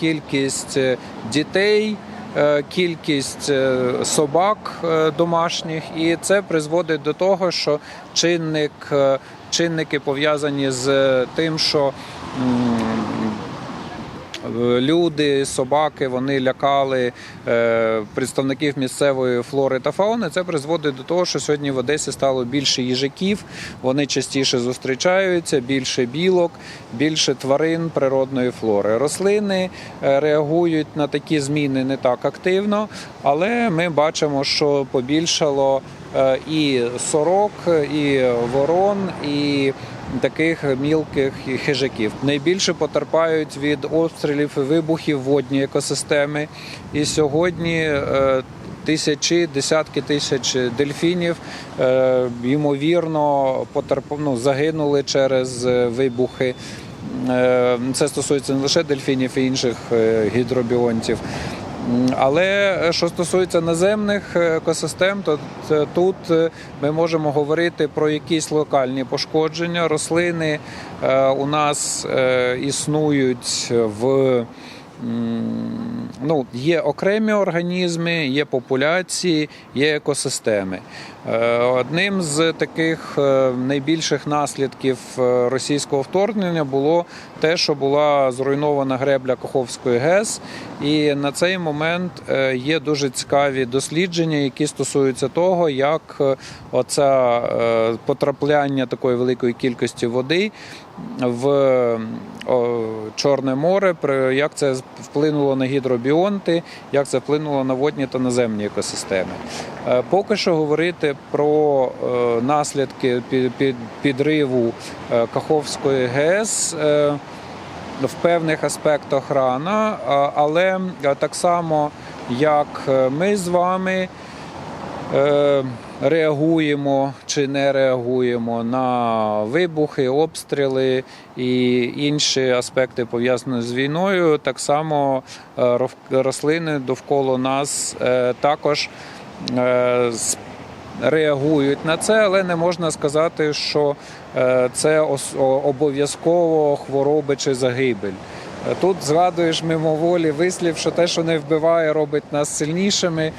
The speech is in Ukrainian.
кількість е, дітей, е, кількість е, собак домашніх, і це призводить до того, що чинник, чинники пов'язані з тим, що Люди, собаки, вони лякали е, представників місцевої флори та фауни. Це призводить до того, що сьогодні в Одесі стало більше їжаків, вони частіше зустрічаються, більше білок, більше тварин природної флори. Рослини е, реагують на такі зміни не так активно, але ми бачимо, що побільшало і сорок, і ворон, і таких мілких хижаків. Найбільше потерпають від обстрілів і вибухів водні екосистеми. І сьогодні е, тисячі, десятки тисяч дельфінів е, ймовірно ну, загинули через е, вибухи. Е, Це стосується не лише дельфінів і інших е, гідробіонтів. Але е, що стосується наземних е, екосистем, то тут е, ми можемо говорити про якісь локальні пошкодження. Рослини у нас існують в ну, є окремі організми, є популяції, є екосистеми. Е, Одним з таких е, найбільших наслідків е, російського вторгнення було те, що була зруйнована гребля Каховської ГЕС, і на цей момент є дуже цікаві дослідження, які стосуються того, як оце потрапляння такої великої кількості води в Чорне море, як це вплинуло на гідробіонти, як це вплинуло на водні та наземні екосистеми. Е, Поки що говорити про е, наслідки пі- пі- підриву е, Каховської ГЕС. в певних аспектах рано, але так само, як ми з вами реагуємо чи не реагуємо на вибухи, обстріли і інші аспекти пов'язані з війною, так само е, рослини довкола нас е, також е, реагують на це, але не можна сказати, що е, це обов'язково хвороби чи загибель. Е, Тут згадуєш мимоволі вислів, що те, що не вбиває, робить нас сильнішими.